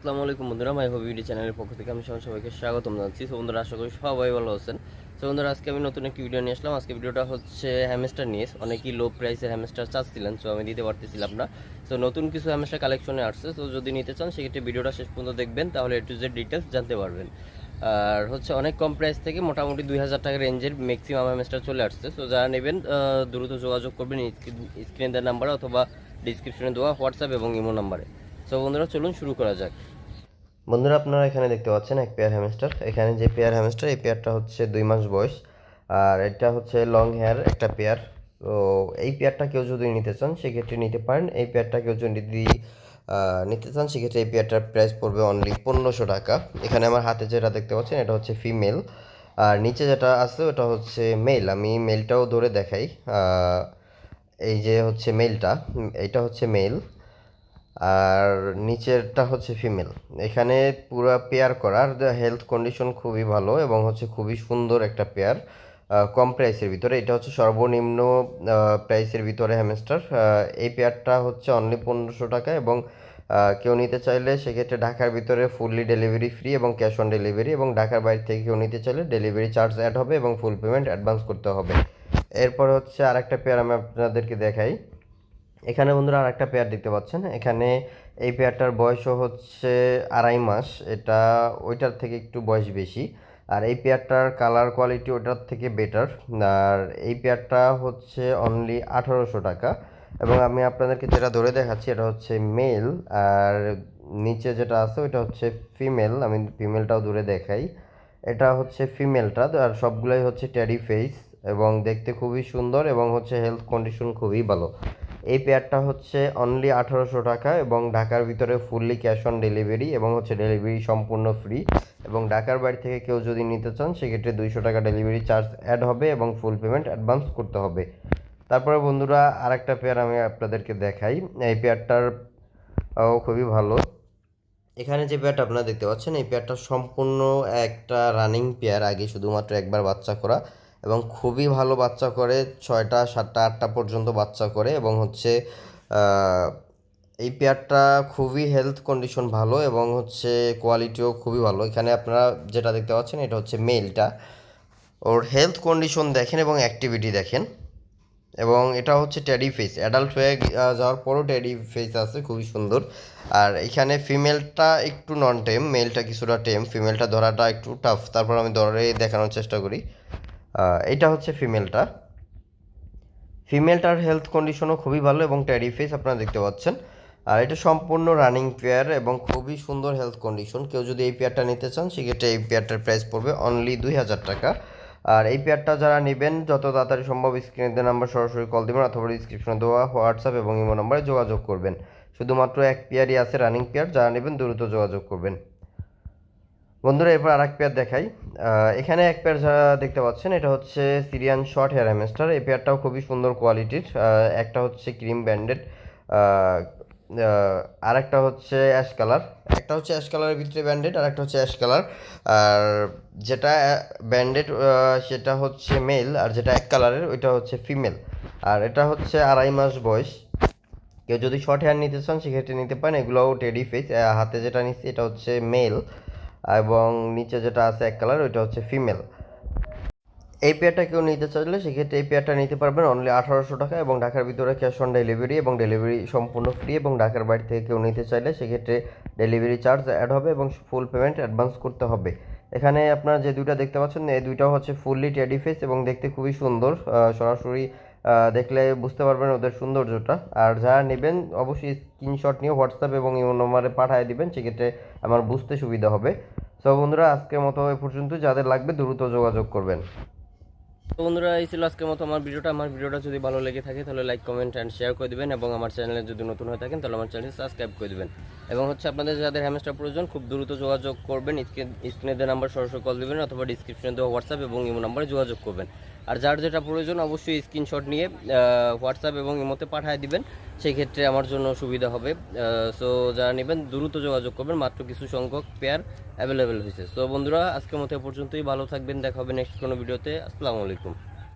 আসসালামু আলাইকুম বন্ধুরা মাই হবি ভিডিও চ্যানেলের পক্ষ থেকে আমি সবাই সবাইকে স্বাগতম জানাচ্ছি। তো বন্ধুরা, আশা করি সবাই ভালো আছেন। তো বন্ধুরা, আজকে আমি নতুন একটি ভিডিও নিয়ে আসলাম। আজকে ভিডিওটা হচ্ছে হ্যামস্টার নিয়ে। অনেকেই লো প্রাইসের হ্যামস্টার চাচ্ছিলেন সো আমি দিতে পারতেছিলাম না। তো নতুন কিছু হ্যামস্টার কালেকশনে আসছে। তো যদি নিতে চান, সেক্ষেত্রে ভিডিওটা শেষ পর্যন্ত দেখবেন, তাহলে এ টু জেড ডিটেলস জানতে পারবেন। আর হচ্ছে অনেক কম প্রাইস থেকে মোটামুটি দুই হাজার টাকা রেঞ্জের ম্যাক্সিমাম হ্যামস্টার চলে আসছে। তো যারা নেবেন দ্রুত যোগাযোগ করবেন। স্ক্রিনে দেওয়ার নাম্বারে অথবা ডিসক্রিপশনে দেওয়া হোয়াটসঅ্যাপ এবং ইমো নাম্বারে তো বন্ধুরা, চলুন শুরু করা যাক। বন্ধুরা, আপনারা এখানে দেখতে পাচ্ছেন এক পেয়ার হ্যামস্টার এখানে যে পেয়ার হ্যামস্টার এই পেয়ারটা হচ্ছে দুই মাস বয়স। আর এটা হচ্ছে লং হেয়ার একটা পেয়ার তো, এই পেয়ারটা কেউ যদি নিতে চান, সেক্ষেত্রে নিতে পারেন। এই পেয়ারটা কেউ যদি নিতে চান, সেক্ষেত্রে এই পেয়ারটার প্রাইস পড়বে অনলি পনেরোশো টাকা। এখানে আমার হাতে যেটা দেখতে পাচ্ছেন, এটা হচ্ছে ফিমেল আর নিচে যেটা আছে, ওটা হচ্ছে মেল আমি মেলটাও ধরে দেখাই। এই যে হচ্ছে মেলটা এইটা হচ্ছে মেল আর নিচেরটা হচ্ছে ফিমেল এখানে পুরো পেয়ার করার হেলথ কন্ডিশন খুবই ভালো এবং হচ্ছে খুবই সুন্দর একটা পেয়ার কম প্রাইসের ভিতরে। এটা হচ্ছে সর্বনিম্ন প্রাইসের ভিতরে হ্যামস্টার এই পেয়ারটা হচ্ছে অনলি পনেরোশো টাকা এবং কেউ নিতে চাইলে সেক্ষেত্রে ঢাকার ভিতরে ফুললি ডেলিভারি ফ্রি এবং ক্যাশ অন ডেলিভারি এবং ঢাকার বাইরে থেকে কেউ নিতে চাইলে ডেলিভারি চার্জ অ্যাড হবে এবং ফুল পেমেন্ট অ্যাডভান্স করতে হবে। এরপর হচ্ছে আরেকটা পেয়ার আমি আপনাদেরকে দেখাই। এখানে বন্ধুরা আর একটা পেয়ার দেখতে পাচ্ছেন। এখানে এই পেয়ারটার বয়সও হচ্ছে আড়াই মাস। এটা ওইটার থেকে একটু বয়স বেশি। আর এই পেয়ারটার কালার কোয়ালিটি ওটার থেকে বেটার আর এই পেয়ারটা হচ্ছে অনলি আঠারোশো টাকা। এবং আমি আপনাদেরকে যেটা ধরে দেখাচ্ছি, এটা হচ্ছে মেল আর নিচে যেটা আছে, ওইটা হচ্ছে ফিমেল আমি ফিমেলটাও দূরে দেখাই। এটা হচ্ছে ফিমেলটা আর সবগুলোই হচ্ছে ট্যাডি ফেস এবং দেখতে খুবই সুন্দর এবং হচ্ছে হেলথ কন্ডিশন খুবই ভালো। এই পেয়ারটা হচ্ছে অনলি আঠারোশো টাকা এবং ঢাকার ভিতরে ফুললি ক্যাশ অন ডেলিভারি এবং হচ্ছে ডেলিভারি সম্পূর্ণ ফ্রি এবং ঢাকার বাড়ি থেকে কেউ যদি নিতে চান, সেক্ষেত্রে দুইশো টাকা ডেলিভারি চার্জ অ্যাড হবে এবং ফুল পেমেন্ট অ্যাডভান্স করতে হবে। তারপরে বন্ধুরা আর একটা পেয়ার আমি আপনাদেরকে দেখাই। এই পেয়ারটার খুবই ভালো। এখানে যে পেয়ারটা আপনারা দেখতে পাচ্ছেন, এই পেয়ারটা সম্পূর্ণ একটা রানিং পেয়ার, আগে শুধুমাত্র একবার বাচ্চা করা। এবং খুবই ভালো বাচ্চা করে, ছয়টা, সাতটা, আটটা পর্যন্ত বাচ্চা করে এবং হচ্ছে এই পেয়ারটা খুবই হেলথ কন্ডিশন ভালো এবং হচ্ছে কোয়ালিটিও খুবই ভালো। এখানে আপনারা যেটা দেখতে পাচ্ছেন এটা হচ্ছে মেলটা ওর হেলথ কন্ডিশন দেখেন এবং অ্যাক্টিভিটি দেখেন। এবং এটা হচ্ছে ট্যাডি ফেস অ্যাডাল্ট হয়ে যাওয়ার পরও ট্যাডি ফেস আছে, খুবই সুন্দর। আর এখানে ফিমেলটা একটু নন টেম মেলটা কিছুটা টেম ফিমেলটা ধরাটা একটু টাফ তারপর আমি ধরে দেখানোর চেষ্টা করি। এটা হচ্ছে ফিমেলটা ফিমেলটার হেলথ কন্ডিশনও খুবই ভালো এবং ট্যারি ফেস আপনারা দেখতে পাচ্ছেন। আর এটা সম্পূর্ণ রানিং পেয়ার এবং খুবই সুন্দর হেলথ কন্ডিশন কেউ যদি এই পেয়ারটা নিতে চান, সেক্ষেত্রে এই পেয়ারটার প্রাইস পড়বে অনলি দুই হাজার টাকা। আর এই পেয়ারটা যারা নেবেন, যত তাড়াতাড়ি সম্ভব স্ক্রিনে দেওয়া নাম্বার সরাসরি কল দেবেন অথবা ডিসক্রিপশনে দেওয়া হোয়াটসঅ্যাপ এবং ইমো নাম্বারে যোগাযোগ করবেন। শুধুমাত্র এক পেয়ারই আছে রানিং পেয়ার যারা নেবেন দ্রুত যোগাযোগ করবেন। বন্ধুরা, এরপর আর এক পেয়ার দেখাই এখানে এক পেয়ার যারা দেখতে পাচ্ছেন, এটা হচ্ছে সিরিয়ান শর্ট হেয়ার হ্যামস্টার এই পেয়ারটাও খুবই সুন্দর কোয়ালিটির একটা হচ্ছে ক্রিম ব্যান্ডেড আর একটা হচ্ছে অ্যাশ কালার একটা হচ্ছে অ্যাশ কালারের ভিতরে ব্যান্ডেড আর একটা হচ্ছে অ্যাশ কালার আর যেটা ব্যান্ডেড সেটা হচ্ছে মেল আর যেটা এক কালারের ওইটা হচ্ছে ফিমেল আর এটা হচ্ছে আড়াই মাস বয়স। কেউ যদি শর্ট হেয়ার নিতে চান, সেক্ষেত্রে নিতে পারেন। এগুলোও টেডি ফেস হাতে যেটা নিচ্ছি, এটা হচ্ছে মেল এবং নিচে যেটা আছে এক কালার ওইটা হচ্ছে ফিমেল এই পেয়ারটা কেউ নিতে চাইলে সেক্ষেত্রে এই পেয়ারটা নিতে পারবেন অনলি আঠারোশো টাকা এবং ঢাকার ভিতরে ক্যাশ অন ডেলিভারি এবং ডেলিভারি সম্পূর্ণ ফ্রি এবং ঢাকার বাইরে থেকে কেউ নিতে চাইলে সেক্ষেত্রে ডেলিভারি চার্জ অ্যাড হবে এবং ফুল পেমেন্ট অ্যাডভান্স করতে হবে। এখানে আপনারা যে দুইটা দেখতে পাচ্ছেন, এই দুইটাও হচ্ছে ফুললি টেডি ফেস এবং দেখতে খুবই সুন্দর সরাসরি দেখলে বুঝতে পারবেন ওদের সৌন্দর্যটা। আর যারা নেবেন, অবশ্যই স্ক্রিনশট নিয়ে হোয়াটসঅ্যাপ এবং ইমো নম্বরে পাঠিয়ে দিবেন, সেক্ষেত্রে আমার বুঝতে সুবিধা হবে। তো বন্ধুরা, আজকের মতো এ পর্যন্ত। যাদের লাগবে, দ্রুত যোগাযোগ করবেন। তো বন্ধুরা, এই ছিল আজকের মতো আমার ভিডিওটা। আমার ভিডিওটা যদি ভালো লেগে থাকে, তাহলে লাইক কমেন্ট অ্যান্ড শেয়ার করে দিবেন এবং আমার চ্যানেলে যদি নতুন হয়ে থাকেন, তাহলে আমার চ্যানেল সাবস্ক্রাইব করে দেবেন। এবং হচ্ছে আপনাদের যাদের হ্যামস্টার প্রয়োজন, খুব দ্রুত যোগাযোগ করবেন। স্ক্রিনে দেওয়া নাম্বার সরাসরি কল দিবেন অথবা ডিসক্রিপশনে দেওয়া হোয়াটসঅ্যাপ এবং ইমো নাম্বারে যোগাযোগ করবেন। আর যার যেটা প্রয়োজন অবশ্যই স্ক্রিনশট নিয়ে হোয়াটসঅ্যাপ এবং ইমোতে পাঠিয়ে দিবেন। সেই ক্ষেত্রে আমার জন্য সুবিধা হবে। সো যারা নেবেন, দ্রুত যোগাযোগ করবেন। মাত্র কিছু সংখ্যক পেয়ার অ্যাভেলেবেল হয়েছে। সো বন্ধুরা, আজকের মতো পর্যন্তই। ভালো থাকবেন। দেখা হবে নেক্সট কোনো ভিডিওতে আসসালামু আলাইকুম।